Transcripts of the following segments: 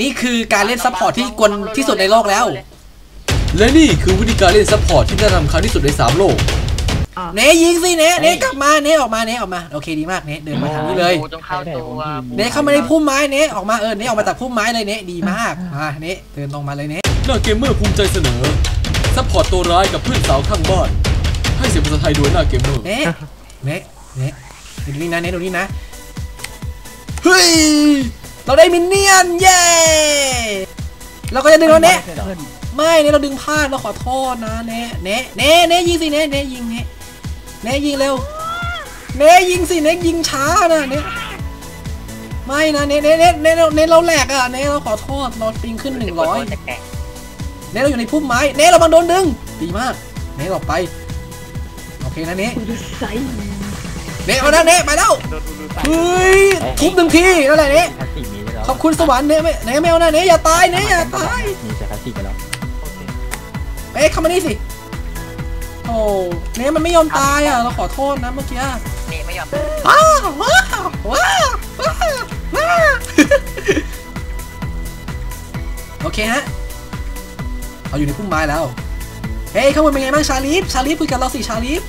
นี่คือการเล่นซัพพอร์ตที่กวนที่สุดในโลกแล้ว และนี่คือวิธีการเล่นซัพพอร์ตที่น่าทำครั้งที่สุดใน 3 โลก เนยิงสิเนเนกลับมาเนออกมาเนออกมาโอเคดีมากเนเดินมาทางนี้เลยโอ้ต้องเข้าตัวเนเข้ามาในพุ่มไม้เนออกมาเออเนออกมาจากพุ่มไม้เลยเนดีมากมาเนเดินตรงมาเลยเนหน้าเกมเมอร์ภูมิใจเสนอซัพพอร์ตตัวร้ายกับเพื่อนสาวข้างบ้านให้เสียงภาษาไทยด้วยหน้าเกมเมอร์เนเนเนดูนี่นะเนดูนี่นะเฮ้ย เราได้มินเนี่ยนเย้เราก็จะดึงแล้วเนไม่เนเราดึงพลาดเราขอโทษนะเนเนเนเนยิงสิเนเนยิงเนเนยิงเร็วเนยิงสิเนยิงช้านะเนไม่นะเนเนเนเนเราเนเราแหลกอะเนเราขอโทษเราปิงขึ้นหนึ่งร้อยแตกเนเราอยู่ในพุ่มไม้เนเราบังโดนดึงดีมากเนหลบไปโอเคนะเนเนเอานะเนไปแล้ว เฮ้ยทุบหนึ่งทีนั่นแหละเนทักษิณมีไปแล้วขอบคุณสวรรค์เนไม่เนไม่เอานะเนอย่าตายเนอย่าตายมีแต่ทักษิณไปแล้วเอ๊ะเข้ามานี่สิโอ้เนมันไม่ยอมตายอะเราขอโทษนะเมื่อกี้ๆนี่ไม่ยอมว้าวว้าวว้าวว้าวว้าวโอเคฮะเราอยู่ในพุ่มไม้แล้วเฮ้ยข้างบนเป็นไงบ้างชาลีฟชาลีฟคุยกับเราสิชาลีฟ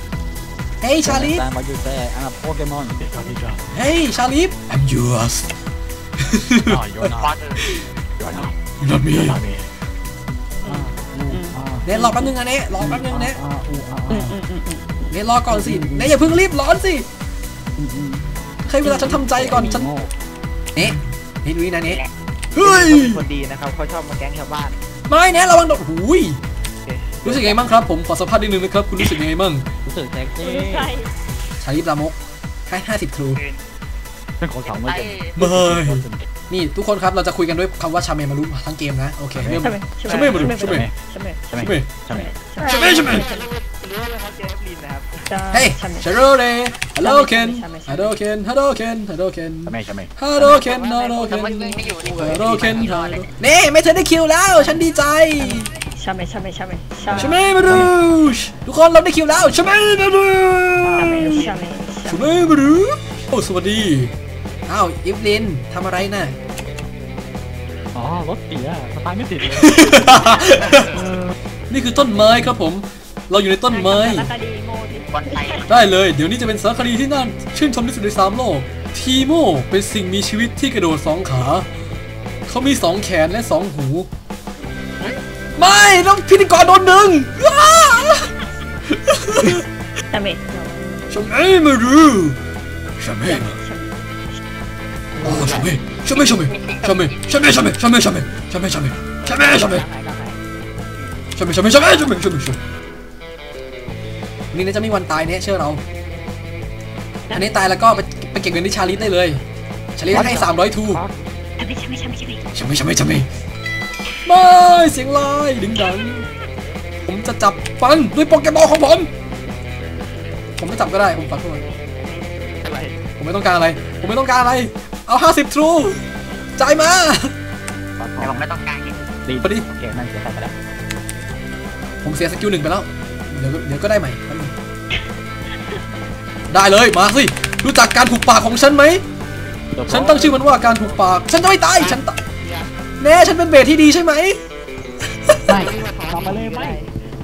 เฮ้ยชาลีฟตามมาอยู่แต่อ่าโปเกมอนเฮ้ยชาลีฟ I'm yours ฟอส not me เนทรอแป๊บนึงนะเนทรอแป๊บนึงเนทเนทรอก่อนสิเนทอย่าเพิ่งรีบร้อนสิเคยเวลาฉันทำใจก่อนฉันเนทเนทดูนี่นะเนทเฮ้ยคนดีนะครับเขาชอบมาแกล้งชาวบ้านไม่เนทระวังโดนหูย รู้สึกไงบ้างครับผมขอสัมภาษณ์นิดนึงนะครับคุณรู้สึกยังไงบ้างรู้สึกแท็กซี่ชาลีฟลามกให้50ทรูเป็นคนสองไม่เป็นไม่นี่ทุกคนครับเราจะคุยกันด้วยคำว่าชาเมมารุทั้งเกมนะโอเคเริ่มชาเมมารุชาเมใช่ไหมชาเมใช่ไหมชาเมชาเมหรือว่าเขาเจอแอปลินนะครับเฮ้ยชาโรเลฮัลโหลเคนฮัลโหลเคนฮัลโหลเคนฮัลโหลเคนใช่ไหมใช่ไหมฮัลโหลเคนฮัลโหลเคนมันยังไม่อยู่ในฮัลโหลเคนฮัลโหลเน่ไม่เธอได้คิวแล้ว ฉันดีใจ ชาเมชาเมชาเมชาชาเมมาดูทุกคนเราได้คิวแล้วชาเมมาดูเมชาเมชาเมมาดูโอ้สวัสดีอ้าวอิฟลินทำอะไรน่ะอ๋อรถเสียสตาร์ทไม่ติดเลยนี่คือต้นไม้ครับผม เราอยู่ในต้นไม้สารคดีโมดิบอลไทยได้เลย เดี๋ยวนี้จะเป็นสารคดีที่น่าชื่นชมที่สุดในสามโลก ทีโมเป็นสิ่งมีชีวิตที่กระโดดสองขา เขามีสองแขนและสองหู ไม่ต้องพิธีกรโดนดึงอ้าชาเมชมเอ้มาดูชมเอ้ชาเมโอ้ชมเอ้ชมเอ้ชมเอ้ชมเอ้ชมเอ้ชมเอ้ชมเอ้ชมเอ้ชมเอ้ชมเอ้ชมเอ้ชมเอ้ชมเอ้ชมเอ้ชมเอ้ชมเอ้ชมเอ้ชมเอ้ชมเอ้นี่น่าจะไม่มีวันตายเนี่ยเชื่อเรา อันนี้ตายแล้วก็ไปไปเก็บเงินที่ชาลิสได้เลย ชาลิสให้300ทูชาเมชาเมชาเมชาเมชมเอ้ชมเอ้ชมเอ้ไม่ เสียงลายดึงดัง ผมจะจับฟันด้วยโปเกมอลของผม ผมไม่จับก็ได้ผมขอโทษอะไรผมไม่ต้องการอะไร ผมไม่ต้องการอะไร เอา50ทรูจ่ายมาแต่ผมไม่ต้องการเนี่ยดีพอดีโอเคนั่นเสียไปแล้วผมเสียสกิลหนึ่งไปแล้วเดี๋ยวเดี๋ยวก็ได้ใหม่แป๊บนึงได้เลยมาสิรู้จักการถูกปากของฉันไหมฉันตั้งชื่อมันว่าการถูกปาก ฉันจะไม่ตายฉันตาย แน่ฉันเป็นเบสที่ดีใช่ไหมไม่กลับมาเลยไม่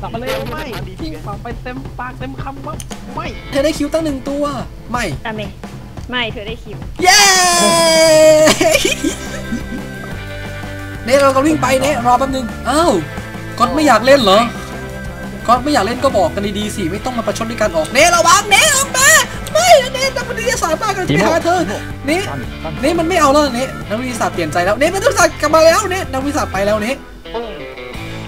กลับมาเลยไม่ไม่ยิงปากไปเต็มปากเต็มคำว่าไม่เธอได้คิวตั้งหนึ่งตัวไม่ชาเมไม่เธอได้คิวเย้เน่เรากำลังวิ่งไปเน่รอแป๊บนึงอ้าวก๊อตไม่อยากเล่นเหรอก๊อตไม่อยากเล่นก็บอกกันดีๆสิไม่ต้องมาประชดด้วยการออกเน่ระวังเน่ออกมา ไม่นะเน่นักวิทยาศาสตร์มากกันไปหาเธอเน่ตั้นตั้นเน่มันไม่เอาแล้วเน่นักวิทยาศาสตร์เปลี่ยนใจแล้วเน่นักวิทยาศาสตร์กลับมาแล้วเน่นักวิทยาศาสตร์ไปแล้วเน่ปุ้ง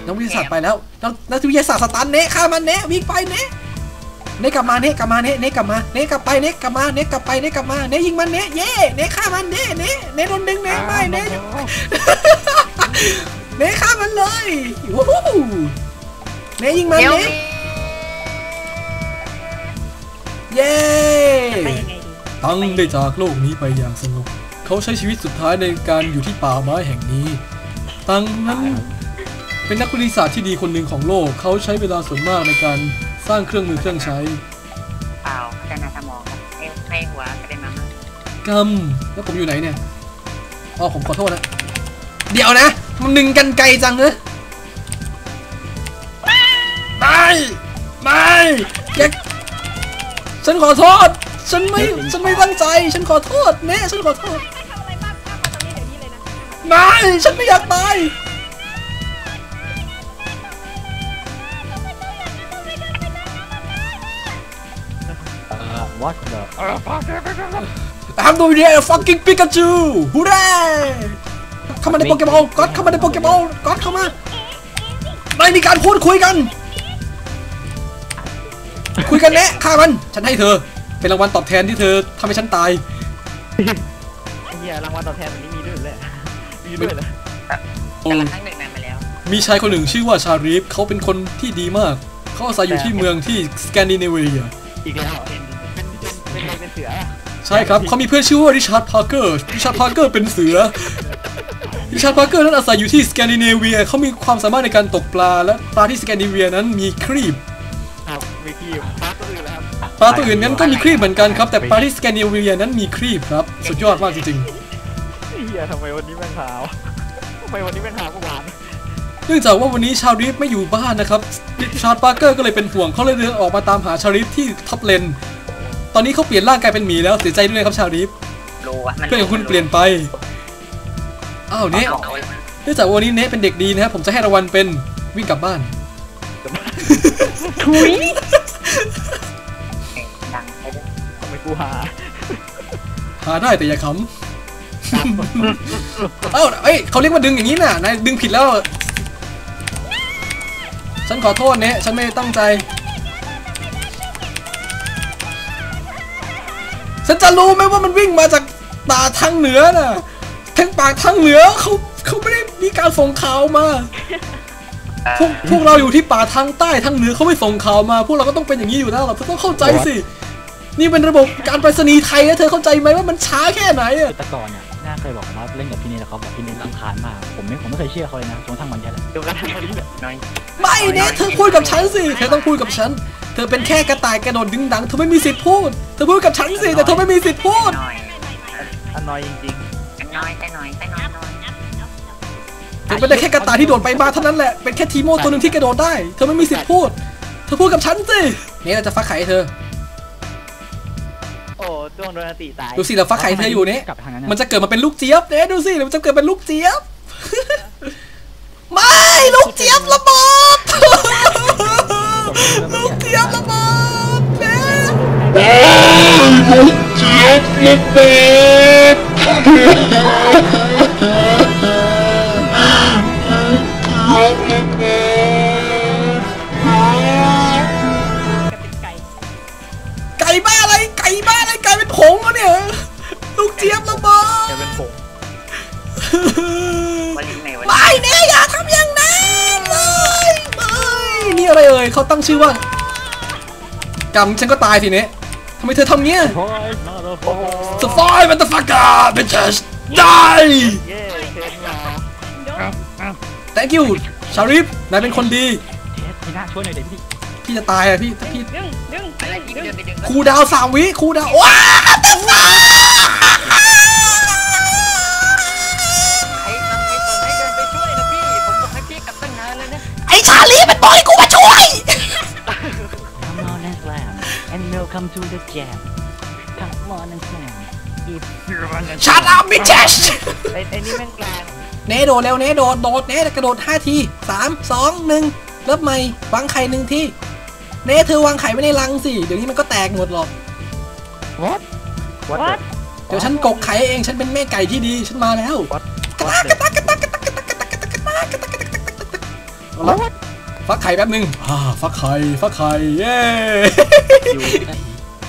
นักวิทยาศาสตร์ไปแล้วนักนักวิทยาศาสตร์สตันเนะฆ่ามันเนะวิ่งไปเนะเนะกลับมาเนะกลับมาเนะเนะกลับมาเนะกลับไปเนะกลับมาเนะกลับไปเนะกลับมาเนะยิงมันเนะเย่เนะฆ่ามันเนะเนะเนะโดนดึงเนะไม่เนะเนะฆ่ามันเลยวู้ฮู้เนะยิงมันเดี๋ยวเน เย้ตั้งได้จากโลกนี้ไปอย่างสงบเขาใช้ชีวิตสุดท้ายในการอยู่ที่ป่าไม้แห่งนี้ ตั้งนั้นเป็นนักวิทยาศาสตร์ที่ดีคนหนึ่งของโลก เขาใช้เวลาส่วนมากในการสร้างเครื่องมือเครื่องใช้เปล่าพัฒนาสมองครัให้หัวกระเด็นมากำแล้วผมอยู่ไหนเนี่ยอ๋อผมขอโทษนะ เดี๋ยวนะ มันหนึงกันไกลจังเนอะไม่ไม่แก ฉันขอโทษ ฉันไม่ ฉันไม่ตั้งใจ ฉันขอโทษเน่ฉันขอโทษไม่ ฉันไม่อยากตาย Uh, what the? ตามดูเนี่ fucking Pikachu ฮูเร่เข้ามาในโปเกมอนก็อดเข้ามาในโปเกมอนก็อดเข้ามา ไม่มีการพูดคุยกัน คุยกันแนะฆ่ามัน ฉันให้เธอ เป็นรางวัลตอบแทนที่เธอทำให้ฉันตายไอ้เหี้ยรางวัลตอบแทนแบบนี้มีด้วยเลยมีด้วยเลยแต่ละครั้งหนึ่งนานมาแล้ว มีชายคนหนึ่งชื่อว่าชารีฟเขาเป็นคนที่ดีมาก เขาอาศัยอยู่ที่เมืองที่สแกนดิเนเวีย อีกแล้วเป็เป็นเป็นเสือ ใช่ครับเขามีเพื่อนชื่อว่าริชาร์ดพาร์เกอร์ริชาร์ดพาร์เกอร์เป็นเสือริชาร์ดพาร์เกอร์นั้นอาศัยอยู่ที่สแกนดิเนเวียเขามีความสามารถในการตกปลาและปลาที่สแกนดิเนเวียนั้นมีครีบีบปลาตัวอื่นแล้วครับปลาตัวอื่นนั้นก็มีครีบเหมือนกันครับ แต่ปลาที่สแกนดิเนเวียนั้นมีครีบครับ สุดยอดมากจริงๆเฮียทำไมวันนี้แม่งขาวทำไมวันนี้แม่งขาวกว่าหวานเนื่องจากว่าวันนี้ชาริฟไม่อยู่บ้านนะครับ ชาร์ดปาร์เกอร์ก็เลยเป็นห่วงเขาเลยเดินออกมาตามหาชาริฟที่ท็อปเลน ตอนนี้เขาเปลี่ยนร่างกายเป็นหมีแล้วเสียใจด้วยครับชาริฟเพื่อนของคุณเปลี่ยนไป อ้าวเนะเนื่องจากวันนี้เนะเป็นเด็กดีนะครับผมจะให้รางวัลเป็นวิ่งกลับบ้านทุย กูหา หาได้แต่อย่าขำ เอ้าเอ้ยเขาเรียกว่าดึงอย่างนี้น่ะ นายดึงผิดแล้ว ฉันขอโทษเนี่ยฉันไม่ตั้งใจ ฉันจะรู้ไหมว่ามันวิ่งมาจากตาทางเหนือน่ะทางปากทางเหนือเขาเขาไม่ได้มีการส่งข่าวมาพวกเราอยู่ที่ป่าทางใต้ทางเหนือเขาไม่ส่งข่าวมา พวกเราก็ต้องเป็นอย่างนี้อยู่แล้วเราต้องเข้าใจสิ นี่เป็นระบบการไปรษณีย์ไทยนะเธอเข้าใจไหมว่ามันช้าแค่ไหนอะแต่ก่อนเนี่ยน่าเคยบอกว่าเล่นกับพี่นี่แล้วเขาบอกพี่นี่รังคานมาก ผมไม่ผมไม่เคยเชื่อเขาเลยนะจนทั้งวันนี้แหละจนกระทั่งวันนี้น้อยไม่เนี่ยเธอพูดกับฉันสิเธอต้องพูดกับฉัน เธอเป็นแค่กระต่ายกระโดดดึงดังเธอไม่มีสิทธิ์พูด เธอพูดกับฉันสิแต่เธอไม่มีสิทธิ์พูดอัน้อยจริงๆน้อยแต่น้อยแต่น้อยเป็นได้แค่กระต่ายที่โดดไปมาเท่านั้นแหละเป็นแค่ทีโมตัวหนึ่งที่กระโดดได้ เธอไม่มีสิทธิ์พูด เธอพูดกับฉันสิเนี่ยเราจะฟักไข่เธอ วงโดนตีตาย ดูสิเราฟ้าไข่เธออยู่เนี่ยมันจะเกิดมาเป็นลูกเจี๊ยบเนี่ยดูสิมันจะเกิดเป็นลูกเจี๊ยบ ไม่ลูกเจี๊ยบระเบลูกเจี๊ยบระเบเนี่ยลูกเจี๊ยบระเบิ ชื่อว่ากำฉันก็ตายทีนี้ทำไมเธอทำเงี้ย survive มา The Fuck Up bitches die thank you ชาริฟนายเป็นคนดีพี่น่าช่วยหน่อยเดี๋ยวพี่จะตายอะพี่ถ้าพี่ครูดาวสามวิครูดาวว้าไอ้ชาลีมันบอกกูมาช่วย and welcome to the jam come on and slam if you want to shut up bitch ไอ้ไอ้นี่แม่งกลางเนโดดเร็วเนโดดโดดเนกระโดด5ทีสามสองหนึ่งเริ่มใหม่วางไข่หนึ่งทีเนเธอวางไข่ไว้ในรังสิ เดี๋ยวนี้มันก็แตกหมดหรอก what what เดี๋ยวฉันกกไข่เองฉันเป็นแม่ไก่ที่ดีฉันมาแล้วกระตากกระตากกระตากกระตากกระตากกระตากกระตากกระตากกระตากกระตาก ฟักไข่แป๊บนึงอ่าฟักไข่ฟักไข่เย้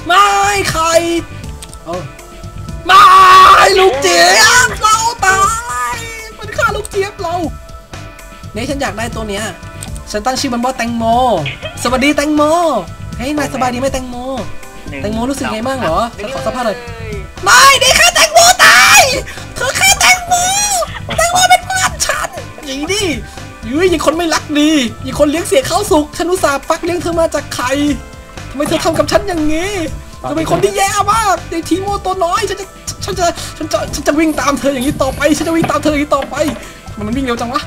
ไม่ไข่เอาไม่ลูกเจี๊ยบเราตายมันฆ่าลูกเจี๊ยบเราเนี่ฉันอยากได้ตัวเนี้ยฉันตั้งชื่อมันว่าแตงโม สวัสดีแตงโมเฮ้ยนายสบายดีไหมแตงโม แตงโมรู้สึกไงบ้างเหรอฉันขอสัมภาษณ์หน่อยไม่ได้ฆ่าแตงโมตายเธอฆ่าแตงโมแตงโมเป็นเพื่นฉันหนีดิ ยุ้ยยิงคนไม่รักดียิงคนเลี้ยงเสียข้าวสุก ฉันอุตส่าห์ฟักเลี้ยงเธอมาจากไข่ทำไมเธอทำกับฉันอย่างนี้เธอเป็นคนที่แย่มากในทีโมตัวน้อย ฉันจะฉันจะฉันจะฉันจะวิ่งตามเธออย่างนี้ต่อไป ฉันจะวิ่งตามเธออย่างนี้ต่อไป มันมันวิ่งเร็วจังวะ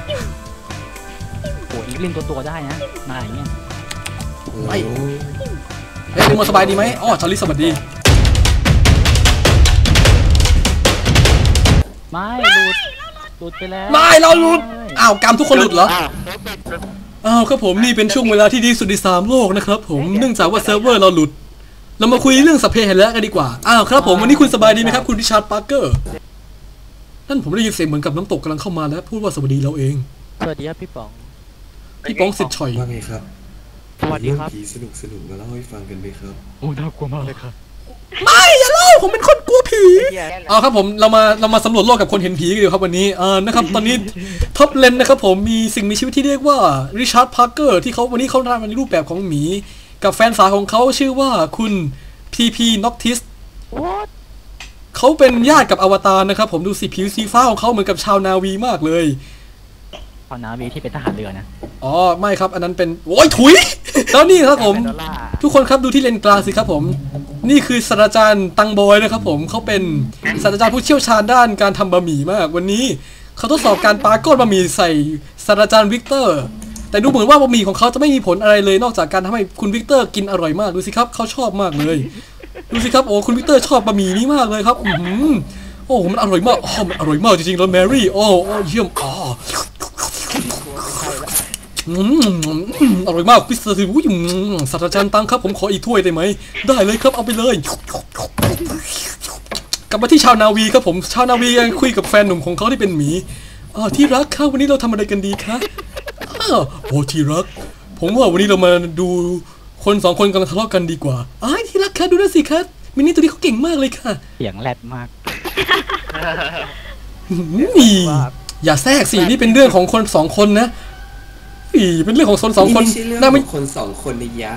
โอ้ยเล่นตัวตัวๆได้นะนายอย่างเงี้ยไปเฮ้ยลุงมาสบายดีไหมอ๋อชาลิสสวัสดี ไม่หลุดหลุดไปแล้ว ไม่เราหลุด อ้าวกรรมทุกคนหลุดเหรออ้าวอ้าวครับผมนี่เป็นช่วงเวลาที่ดีสุดในสามโลกนะครับผมเนื่องจากว่าเซิร์ฟเวอร์เราหลุด เรามาคุยเรื่องสพเพเหระกันดีกว่า อ้าวครับผมวันนี้คุณสบายดีไหมครับ คุณริชาร์ดปาร์เกอร์นั่นผมได้ยินเสียงเหมือนกับน้ำตกกำลังเข้ามาแล้วพูดว่าสวัสดีเราเอง สวัสดีครับพี่ป๋อง พี่ป้องสิทธิ์ฉ่อย ว่าไงครับสวัสดีครับ เองผีสนุกสนุกๆมาเล่าให้ฟังกันไหมครับ โอ้น่ากลัวมากเลยครับ ไม่อย่าเล่า ผมเป็นคนกลัวผีเฮียเอาครับผมเรามาเรามาสำรวจโลกกับคนเห็นผีกันดีกว่าครับวันนี้อ่านะครับตอนนี้ท็อปเลนนะครับผมมีสิ่งมีชีวิตที่เรียกว่าริชาร์ดพาร์เกอร์ที่เขาวันนี้เขาทำในรูปแบบของหมี กับแฟนสาวของเขาชื่อว่าคุณพีพีน็อกทิสเขาเป็นญาติกับอวตารนะครับผมดูสิผิวสีฟ้าของเขาเหมือนกับชาวนาวีมากเลย พอนาวีที่เป็นทหารเรือนะ อ๋อ ไม่ครับ อันนั้นเป็น โอ้ยถุย แล้วนี่ครับผมดอลลาร์ทุกคนครับดูที่เลนกลางสิครับผม นี่คือศาสตราจารย์ตังบอยนะครับผม เขาเป็นศาสตราจารย์ผู้เชี่ยวชาญด้านการทำบะหมี่มาก วันนี้เขาทดสอบการปาก้อนบะหมี่ใส่ศาสตราจารย์วิกเตอร์ แต่ดูเหมือนว่าบะหมี่ของเขาจะไม่มีผลอะไรเลย นอกจากการทำให้คุณวิกเตอร์กินอร่อยมาก ดูสิครับ เขาชอบมากเลย ดูสิครับ โอ้ คุณวิกเตอร์ชอบบะหมี่นี้มากเลยครับ อือหือโอ้ มันอร่อยมากอ๋อมันอร่อยมากจริงๆแล้วแมรี่ โอ้โอ้เยี่ยมอ๋อ อืมอร่อยมากพิซซ่าสิอุ้ยอืมศาสตราจารย์ตังครับผมขออีกถ้วยได้ไหม ได้เลยครับเอาไปเลย กลับมาที่ชาวนาวีครับผมชาวนาวียังคุยกับแฟนหนุ่มของเขาที่เป็นหมีอ่าที่รักครับวันนี้เราทำอะไรกันดีคะอ้าวโอ้ที่รัก ผมว่าวันนี้เรามาดูคนสองคนกำลังทะเลาะกันดีกว่าอ้ายที่รักคะดูนั่นสิคะมินี่ตัวนี้เขาเก่งมากเลยค่ะเสียงแรดมากนี่อย่าแทรกสิ นี่เป็นเรื่องของคนสองคนนะอี เป็นเรื่องของคนสองคนไม่ใช่เรื่องน่าขไม่องคนสองคนในะยะ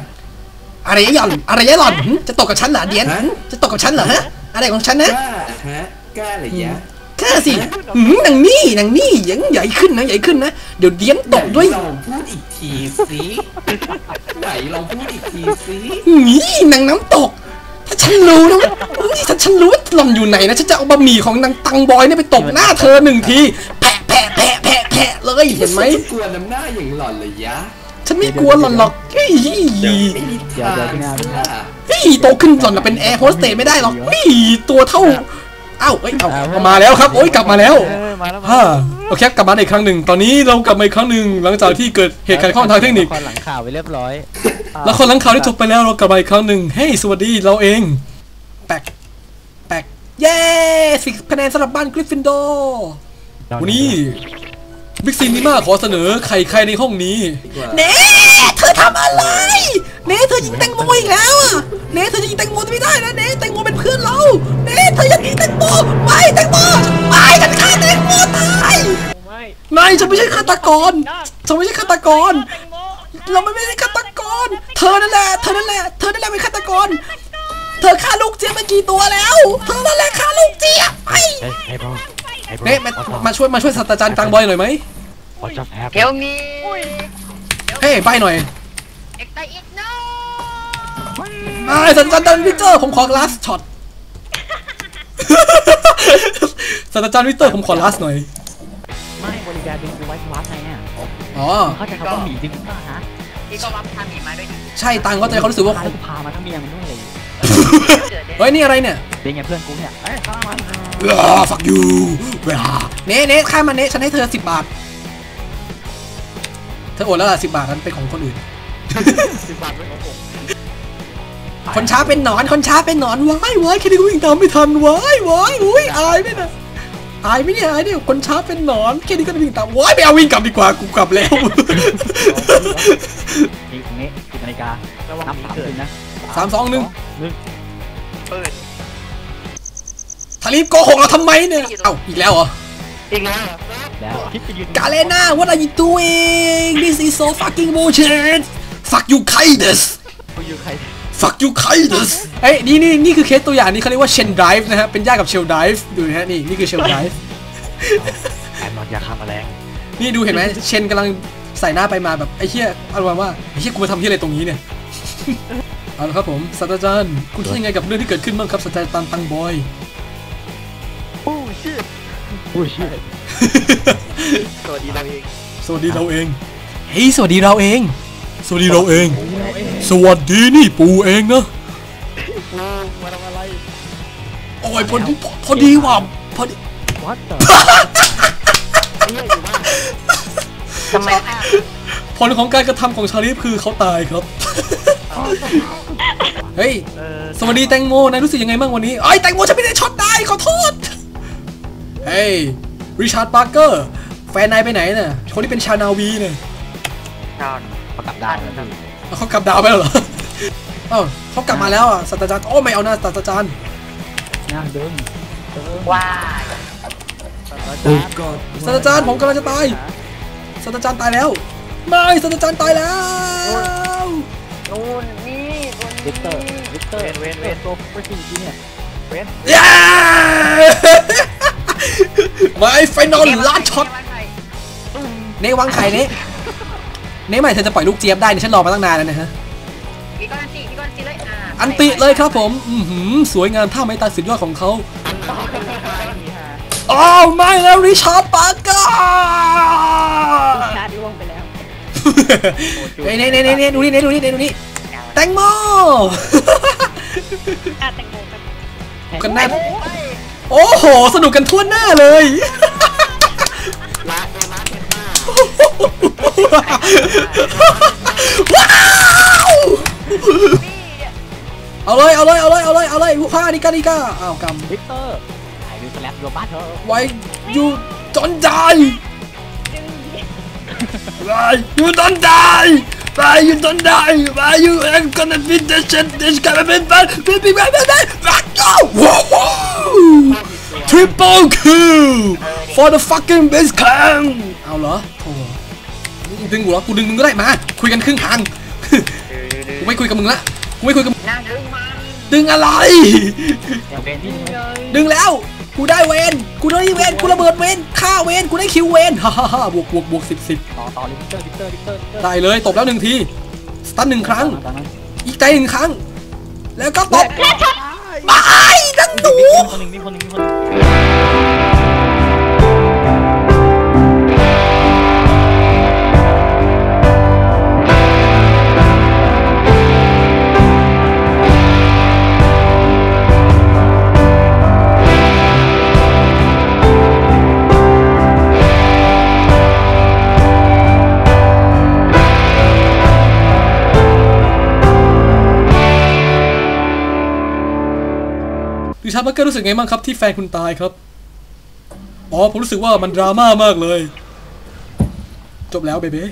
อะไรยะหย่อนอะไรยะหล่อนหึจะตกกับฉันเหรอเดียนฮะจะตกกับฉันเหรอฮะ อะไรของฉันนะกล้าฮะกล้าเหรอยะกล้าสิหืมนางนี่นางนี่ยังใหญ่ขึ้นนะใหญ่ขึ้นนะเดี๋ยวเดียนตกด้วยไหนลองพูดอีกทีสิไหนลองพูดอีกทีสินี่นางน้ำตกถ้าฉันรู้นะว่านี่ถ้าฉันรู้ว่าหล่อนอยู่ไหนนะฉันจะเอาบะหมี่ของนางตังบอยเนี่ยไปตบหน้าเธอหนึ่งทีแผะแผะแผะแผะแผะเลยเห็นไหมจะกลัวน้ำหน้าอย่างหล่อนเลยยะ ฉันไม่กลัวหล่อนหรอกเฮ้ยไม่มีทางค่ะเฮ้ยโตขึ้นหล่อนน่ะเป็นแอร์โฮสเตสไม่ได้หรอกเฮ้ยตัวเท่าเอ้าเอ้ยเอ้าเอามาแล้วครับโอ้ยกลับมาแล้วเออมาแล้วมาฮ่าโอเคครับกลับมาอีกครั้งหนึ่งตอนนี้เรากลับมาอีกครั้งหนึ่งหลังจากที่เกิดเหตุการณ์ข้อทางเทคนิคละรหลังข่าวไปเรียบร้อยแล้วคนหลังข่าวที่จบไปแล้วเรากลับมาอีกครั้งหนึ่งเฮ้ยสวัสดีเราเองแปลกแปลกเย้สิบคะแนนสำหรับบ้านกริฟฟินดอร์วันนี้ บิ๊กซีนีมาขอเสนอไข่ใครในห้องนี้ เน่เธอทำอะไร เน่เธอยิงแตงโมอีกแล้วอะ เน่เธอจะยิงแตงโมไม่ได้นะเน่แตงโมเป็นเพื่อนเรา เน่เธออย่ายิงแตงโมไม่แตงโมไม่ฉันฆ่าแตงโมตายไม่นายฉันไม่ใช่ฆาตกรฉันไม่ใช่ฆาตกร เราไม่ใช่ฆาตกร เธอนั่นแหละ เธอนั่นแหละ เธอนั่นแหละเป็นฆาตกร เธอฆ่าลูกเจี๊ยบไปกี่ตัวแล้ว เธอนั่นแหละฆ่าลูกเจี๊ยบไอ้ เฮ้ยไอ้บอลไอ้บอลเน่มามาช่วยมาช่วยศาสตราจารย์ตังบอยหน่อยไหมวอชแอปเกลมีเฮ้ยไปหน่อยเอ็กไตอีกโนไอ้ศาสตราจารย์วิกเตอร์ผมขอ last shot ศาสตราจารย์วิกเตอร์ผมขอลาสหน่อย ไม่บริการดึงไปไว้ที่วัดไงเนี่ยอ๋อ เขาใจะคำว่าหมีดึงป่ะฮะพี่ก็รับทามีมาด้วยดิใช่ตังก็จะเขารู้สึกว่าพาลูกพามาทั้งเมียมันด้วยเลย เฮ้ยนี่อะไรเนี่ยเป็นไงเพื่อนกูเนี่ยเอ้ยข้ามันเออ fuck you เวลาเน่เน่ข้ามมาเน่ฉันให้เธอสิบบาท เธอโอนแล้วล่ะสิบบาทนั้นเป็นของคนอื่น สิบบาทเป็นของผมคนช้าเป็นหนอน คนช้าเป็นหนอนว้ายว้ายแค่นี้ก็วิ่งตามไม่ทันว้ายว้ายอุ้ยอายไหมนะอายไหมเนี่ยอายเนี่ยคนช้าเป็นหนอนแค่นี้ก็วิ่งตามว้ายไม่เอาวิ่งกลับดีกว่ากูกลับแล้วนี่ตรงนี้สิบนาฬิการะวังสามคืนนะสามสองหนึ่ง เปิดทารีบโกหกเราทำไมเนี่ย เอ้าอีกแล้วเหรอ อีกแล้วเหรอแล้วคิดจะยืนกาเลน่า what are you doing this is so fucking bullshit fuck you kindness กูอยู่ใคร fuck you kindness เอ้ยนี่นี่นี่คือเคสตัวอย่างนี่เขาเรียกว่า Shen Drive นะฮะ เป็นญาติกับ Shell Drive ดูนะฮะนี่นี่คือ Shell Drive ไอ้มอนยาฆ่าแมลงนี่ดูเห็นไหมเชนกำลังใส่หน้าไปมาแบบไอ้เหี้ยอารมณ์ว่าไอ้เหี้ยกูมาทำที่อะไรตรงนี้เนี่ย เอาละครับผมศาสตราจารย์คุณคิดยังไงกับเรื่องที่เกิดขึ้นบ้างครับศาสตราจารย์ตังบอยโอ้ชิตอุ้ยชื่อสวัสดีเราเอง สวัสดีเราเอง เฮ้ยสวัสดีเราเอง สวัสดีเราเอง สวัสดีนี่ปูเองนะมาทำอะไรโอ้ยพอดีพอดีว่ะพอดี What the ทำไมอะผลของการกระทำของชาลีฟคือเขาตายครับ เฮ้ย เออสวัสดีแตงโม นายรู้สึกยังไงบ้างวันนี้ไอ้ยแตงโมฉันไม่ได้ช็อตได้ขอโทษ เฮ้ย ริชาร์ดปาร์เกอร์ แฟนนายไปไหนน่ะ คนที่เป็นชาวนาวีเนี่ยนอนประกับดาวแล้วพี่เอาเขากลับดาวไปแล้วเหรอ เอ้าเขากลับมาแล้วอะศาสตราจารย์ โอ้ไม่เอานะศาสตราจารย์ นะเดินว้ายโอ้กอดศาสตราจารย์ผมกำลังจะตาย ศาสตราจารย์ตายแล้ว ไม่ศาสตราจารย์ตายแล้ว นู่นนี่นู่น วิกเตอร์วิกเตอร์เวนเวนเวนตัวฟริ้งจริงเนี่ยเวนเย้ไม่ไฟนอลลัดช็อตเน่วางไข่เน่เน่ใหม่เธอจะปล่อยลูกเจี๊ยบได้เนี่ยฉันรอมาตั้งนานแล้วนะฮะพี่ก้อนอันติพี่ก้อนอันติเลยอ่าอันติเลยครับผมอือหือสวยงามท่าไม้ตายสุดยอดของเขาอ้าวไม่แล้วริชาร์ดปาร์เกอร์ชาร์จล่วงไปแล้วเน่เน่เน่เน่เน่ดูนี่เน่ดูนี่เน่ดูนี่แตงโม อะแตงโมกันกันแน่โอ้โห สนุกกันทั่วหน้าเลยละโดนละเห็นมากว้าวเอาเลยเอาเลยเอาเลยเอาเลยเอาเลยวูฮ่านิกานิกาอ้าวกวิกเตอร์ไอ้ดูสแลปโรบัสเธอำไว้ยูจนใจ Why you don't die? Why you don't die? Why you ain't gonna beat this shit? This gonna be bad. Baby, baby, baby. Go! Whoa! Triple kill for the fucking base camp. เอาเหรอโถ่ดึงกูเหรอ กูดึงมึงก็ได้มา คุยกันครึ่งทาง กูไม่คุยกับมึงละ กูไม่คุยกับมึงนางดึงมาดึงอะไรเดี๋ยวเป็นที่นี่ดึงแล้ว กูได้เวนกูได้เวนกูระเบิดเวนฆ่าเวนกูได้คิวเวนฮ่าฮ่าฮ่าบวกบวกบวกสิบสิบต่อต่อเลยวิกเตอร์วิกเตอร์วิกเตอร์วิกเตอร์ได้เลยตบแล้วหนึ่งทีสตันหนึ่งครั้งตอนนั้นอีกใจหนึ่งครั้ง แล้วก็ตบไปนังหนูมีคนหนึ่งมีคนหนึ่งมีคนหนึ่ง ดิฉันมักก็รู้สึกไงบ้างครับที่แฟนคุณตายครับอ๋อผมรู้สึกว่ามันดราม่ามากเลย จบแล้วเบเบ้